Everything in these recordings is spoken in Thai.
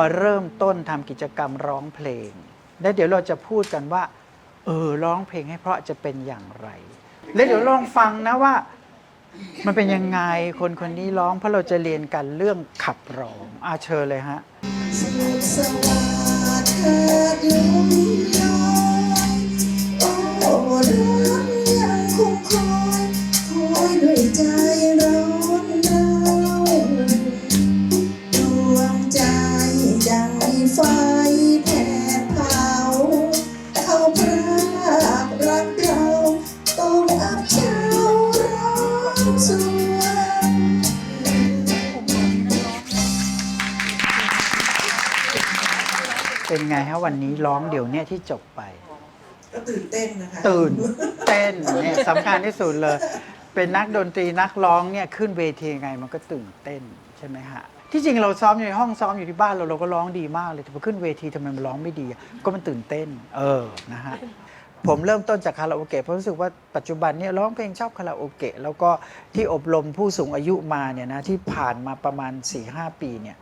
มาเริ่มต้นทำกิจกรรมร้องเพลง และเดี๋ยวเราจะพูดกันว่า เออร้องเพลงให้เพราะจะเป็นอย่างไร แล้วเดี๋ยวลองฟังนะว่า มันเป็นยังไงคนคนนี้ร้องเพราะเราจะเรียนกันเรื่องขับร้องอาเชิญเลยฮะสนุกสวัสดิ์เถิดยมน้อยโอ้ เป็นไงฮะวันนี้ร้องเดี๋ยวเนี้ยที่จบไป ก็ตื่นเต้นนะคะตื่นเต้นเนี่ยสำคัญที่สุดเลย เป็นนักดนตรีนักร้องเนี่ยขึ้นเวทียังไงมันก็ตื่นเต้นใช่ไหมฮะที่จริงเราซ้อมอยู่ในห้องซ้อมอยู่ที่บ้านเราเราก็ร้องดีมากเลยแต่พอขึ้นเวทีทำไมมันร้องไม่ดีอะก็มันตื่นเต้น เออนะฮะผมเริ่มต้นจากคาราโอเกะเพราะรู้สึกว่าปัจจุบันเนี่ยร้องเพลงชอบคาราโอเกะแล้วก็ที่อบรมผู้สูงอายุมาเนี่ยนะที่ผ่านมาประมาณ4-5ปีเนี่ย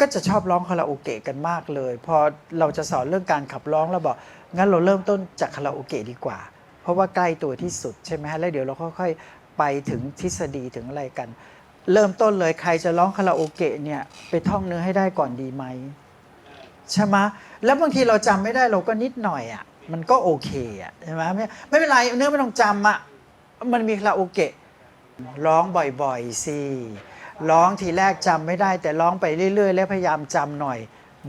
ก็จะชอบร้องคาราโอเกะกันมากเลย พอเราจะสอนเรื่องการขับร้องเราบอกงั้นเราเริ่มต้นจากคาราโอเกะดีกว่า เพราะว่าใกล้ตัวที่สุดใช่ไหมฮะแล้วเดี๋ยวเราค่อยๆไปถึงทฤษฎีถึงอะไรกัน เริ่มต้นเลยใครจะร้องคาราโอเกะเนี่ยไปท่องเนื้อให้ได้ก่อนดีไหมใช่ไหมแล้วบางทีเราจำไม่ได้เราก็นิดหน่อยอะมันก็โอเคอะใช่ไหมไม่ไม่เป็นไรเนื้อไม่ต้องจำอะมันมีคาราโอเกะร้องบ่อยๆสิ ร้องทีแรกจำไม่ได้ แต่ร้องไปเรื่อย ๆ แล้วพยายามจำหน่อย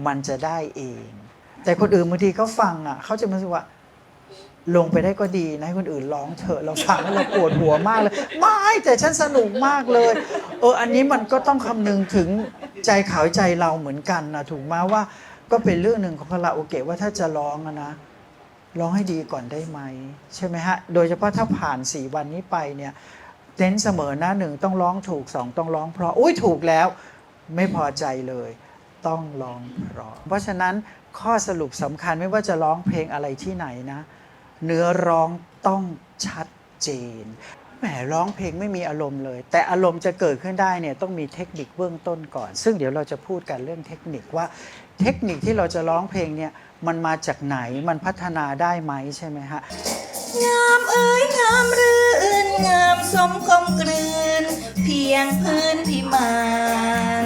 มันจะได้เอง แต่คนอื่นบางทีเขาฟังอะเขาจะรู้สึกว่า ลงไปได้ก็ดีนะให้คนอื่นร้องเถอะเราฟังแล้วเราปวดหัวมากเลย ไม่แต่ฉันสนุกมากเลย เอออันนี้มันก็ต้องคำนึงถึงใจเขาใจเราเหมือนกันนะถูกไหมว่าก็เป็นเรื่องหนึ่งของคาราโอเกะว่าถ้าจะร้องนะร้องให้ดีก่อนได้ไหม ใช่ไหมฮะ โดยเฉพาะถ้าผ่าน4วันนี้ไปเนี่ย เน้นเสมอนะหนึ่งต้องร้องถูกสองต้องร้องเพราะอุ้ยถูกแล้วไม่พอใจเลย ต้องร้องเพราะ เพราะฉะนั้นข้อสรุปสำคัญไม่ว่าจะร้องเพลงอะไรที่ไหนนะ เนื้อร้องต้องชัดเจนแหมร้องเพลงไม่มีอารมณ์เลย แต่อารมณ์จะเกิดขึ้นได้เนี่ยต้องมีเทคนิคเบื้องต้นก่อน ซึ่งเดี๋ยวเราจะพูดกันเรื่องเทคนิคว่า เทคนิคที่เราจะร้องเพลงเนี่ยมันมาจากไหนมันพัฒนาได้ไหมใช่ไหมฮะงามเอ้ยงามรื่ งามสมกลมกลืน เพียงพื้นพิมาน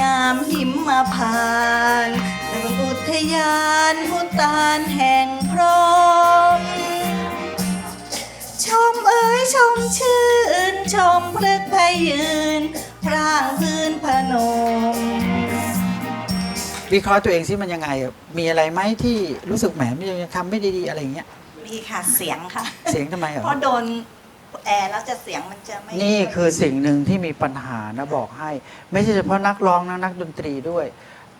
งามหิมมาพานเมืองอุทยานพุตานแห่งพรหมชมเอ้ยชมชื่น ชมพฤกษ์พยืน พร่างพื้นพนม วิเคราะห์ตัวเองซิมันยังไงอะมีอะไรไหมที่รู้สึกแหมมันยังทำไม่ด้ดีอะไรอย่างเงี้ย มีค่ะเสียงค่ะ เสียงทำไมเหรอเพราะโดนแอร์แล้วจะเสียงมันจะไม่นี่คือสิ่งหนึ่งที่มีปัญหานะบอกให้ ไม่ใช่เฉพาะนักร้องนะนักดนตรีด้วย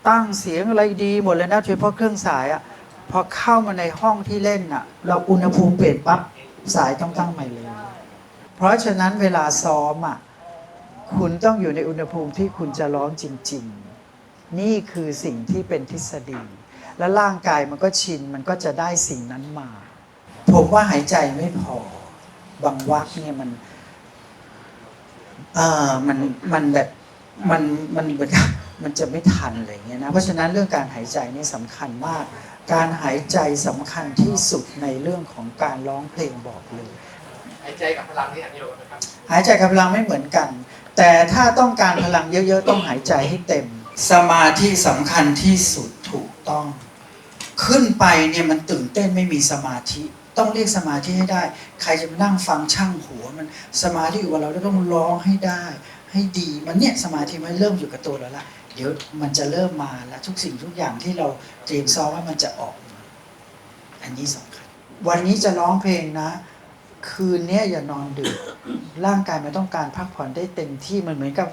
ตั้งเสียงอะไรดีหมดเลยนะโดยเฉพาะเครื่องสายอะพอเข้ามาในห้องที่เล่นอะเราอุณหภูมิเปลี่ยนปั๊บสายต้องตั้งใหม่เลย เพราะฉะนั้นเวลาซ้อมอะคุณต้องอยู่ในอุณหภูมิที่คุณจะร้องจริง ๆ นี่คือสิ่งที่เป็นทฤษฎี และร่างกายมันก็ชินมันก็จะได้สิ่งนั้นมา ผมว่าหายใจไม่พอบางวักเนี่ยมัน เอ่อมันมันแบบมันมันเหมือนกับมันจะไม่ทันอะไรอย่างเงี้ยนะเพราะฉะนั้นเรื่องการหายใจนี่สำคัญมาก การหายใจสำคัญที่สุดในเรื่องของการร้องเพลงบอกเลย หายใจกับพลังนี่อันเดียวกันนะครับหายใจกับพลังไม่เหมือนกัน แต่ถ้าต้องการพลังเยอะๆ ต้องหายใจให้เต็ม สมาธิสำคัญที่สุดถูกต้อง ขึ้นไปเนี่ยมันตื่นเต้นไม่มีสมาธิ ต้องเรียกสมาธิให้ได้ ใครจะมานั่งฟังช่างหัว มันสมาธิอยู่กับเราต้องร้องให้ได้ ให้ดีมันเนี่ยสมาธิมันเริ่มอยู่กับตัวเราละเดี๋ยวมันจะเริ่มมาแล้วทุกสิ่งทุกอย่างที่เราเตรียมซ้อมว่ามันจะออกมาอันนี้สำคัญวันนี้จะร้องเพลงนะ คืนนี้อย่านอนดึกร่างกายมันต้องการพักผ่อนได้เต็มที่มันเหมือนกับ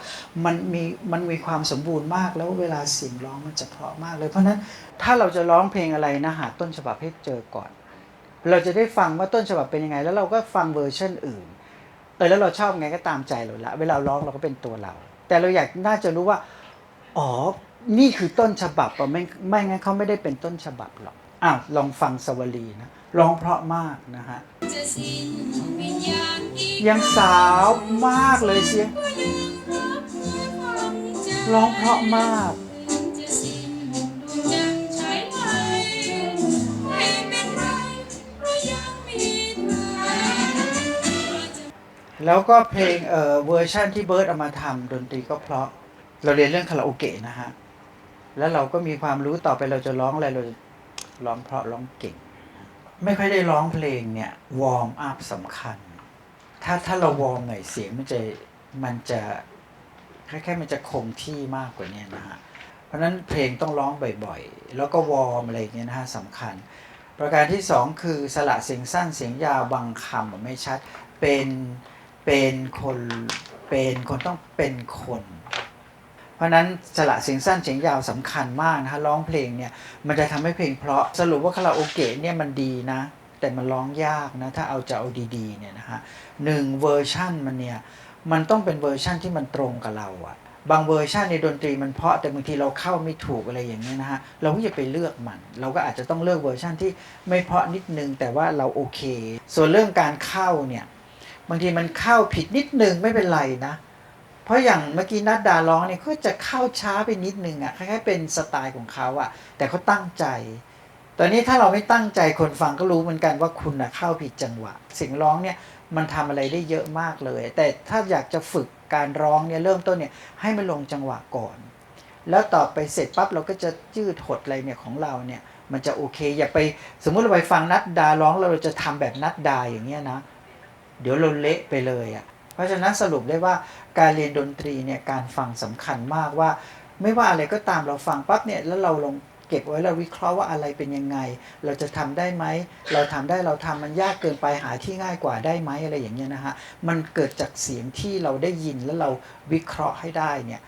มันมีมันมีความสมบูรณ์มาก แล้วเวลาเสียงร้องมันจะเพราะมากเลยเพราะนั้นถ้าเราจะร้องเพลงอะไรนะหาต้นฉบับให้เจอก่อน เราจะได้ฟังว่าต้นฉบับเป็นยังไง แล้วเราก็ฟังเวอร์ชันอื่น เออแล้วเราชอบไงก็ตามใจเราละเวลาร้องเราก็เป็นตัวเรา แต่เราอยากน่าจะรู้ว่า อ๋อ นี่คือต้นฉบับอะไม่ไม่งั้นเขาไม่ได้เป็นต้นฉบับหรอกอ้าวลองฟังสวลีนะร้องเพราะมากนะฮะยังสาวมากเลยเสียงร้องเพราะมาก แล้วก็เพลงเอ่อเวอร์ชั่นที่เบิร์ดเอามาทำดนตรีก็เพราะ เราเรียนเรื่องคาราโอเกะนะฮะ แล้วเราก็มีความรู้ต่อไปเราจะร้องอะไรเราจะร้องเพราะร้องเก่ง ไม่ค่อยได้ร้องเพลงเนี่ยวอร์มอัพสำคัญ ถ้าถ้าเราวอร์มหน่อยเสียงมันจะมันจะคล้ายๆมันจะคงที่มากกว่านี้นะฮะ เพราะนั้นเพลงต้องร้องบ่อยๆ แล้วก็วอร์มอะไรเงี้ยนะฮะสำคัญ ประการที่สองคือสละเสียงสั้นเสียงยาวบางคำไม่ชัดเป็น เป็นคนเป็นคนต้องเป็นคน เพราะนั้นสละเสียงสั้นเสียงยาวสำคัญมากนะฮะร้องเพลงเนี่ยมันจะทำให้เพลงเพราะสรุปว่าคาราโอเกะเนี่ยมันดีนะ แต่มันร้องยากนะ ถ้าเอาจะเอาดีๆเนี่ยนะฮะหนึ่งเวอร์ชั่นมันเนี่ยมันต้องเป็นเวอร์ชั่นที่มันตรงกับเราอะบางเวอร์ชันในดนตรีมันเพาะแต่บางทีเราเข้าไม่ถูกอะไรอย่างเงี้ยนะฮะเราก็จะไปเลือกมัน เราก็อาจจะต้องเลือกเวอร์ชันที่ไม่เพาะนิดนึงแต่ว่าเราโอเค ส่วนเรื่องการเข้าเนี่ย บางทีมันเข้าผิดนิดนึงไม่เป็นไรนะ เพราะอย่างเมื่อกี้นัดดาร้องเนี่ยก็จะเข้าช้าไปนิดนึงอะ่ะคล้ายๆเป็นสไตล์ของเขาอะ่ะ แต่เขาตั้งใจ ตอนนี้ถ้าเราไม่ตั้งใจคนฟังก็รู้เหมือนกันว่าคุณนะเข้าผิดจังหวะ เสียงร้องเนี่ยมันทำอะไรได้เยอะมากเลย แต่ถ้าอยากจะฝึกการร้องเนี่ยเริ่มต้นเนี่ยให้มันลงจังหวะก่อน แล้วต่อไปเสร็จปั๊บเราก็จะยืดหดอะไรเนี่ยของเราเนี่ยมันจะโอเค อย่าไปสมมุติเราไปฟังนัดดาร้องแล้วเราจะทำแบบนัดดาอย่างเงี้ยนะ เดี๋ยวเราเละไปเลยอะ่ะ เพราะฉะนั้นสรุปได้ว่าการเรียนดนตรีเนี่ยการฟังสำคัญมากว่า ไม่ว่าอะไรก็ตามเราฟังปั๊บเนี่ยแล้วเราลงเก็บไว้เราวิเคราะห์ว่าอะไรเป็นยังไง เราจะทำได้ไหม เราทำได้เราทำมันยากเกินไปหาที่ง่ายกว่าได้ไหมอะไรอย่างเงี้ยนะฮะ มันเกิดจากเสียงที่เราได้ยินแล้วเราวิเคราะห์ให้ได้เนี่ย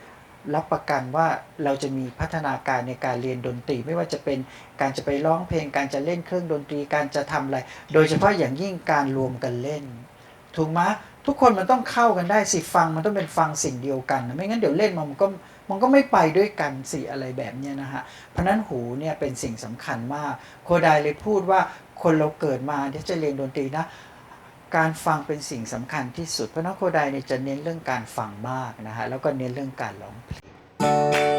รับประกันว่าเราจะมีพัฒนาการในการเรียนดนตรี ไม่ว่าจะเป็นการจะไปร้องเพลง การจะเล่นเครื่องดนตรีการจะทำอะไร โดยเฉพาะอย่างยิ่งการรวมกันเล่น ถูกไหมทุกคนมันต้องเข้ากันได้สิฟังมันต้องเป็นฟังสิ่งเดียวกันนะไม่งั้นเดี๋ยวเล่นมามันก็มันก็ไม่ไปด้วยกันสิอะไรแบบนี้นะฮะเพราะนั้นหูเนี่ยเป็นสิ่งสำคัญมาก โคไดเลยพูดว่าคนเราเกิดมาที่จะเรียนดนตรีนะการฟังเป็นสิ่งสำคัญที่สุด เพราะนั้นโคไดเนี่ยจะเน้นเรื่องการฟังมากนะฮะแล้วก็เน้นเรื่องการร้องเพลง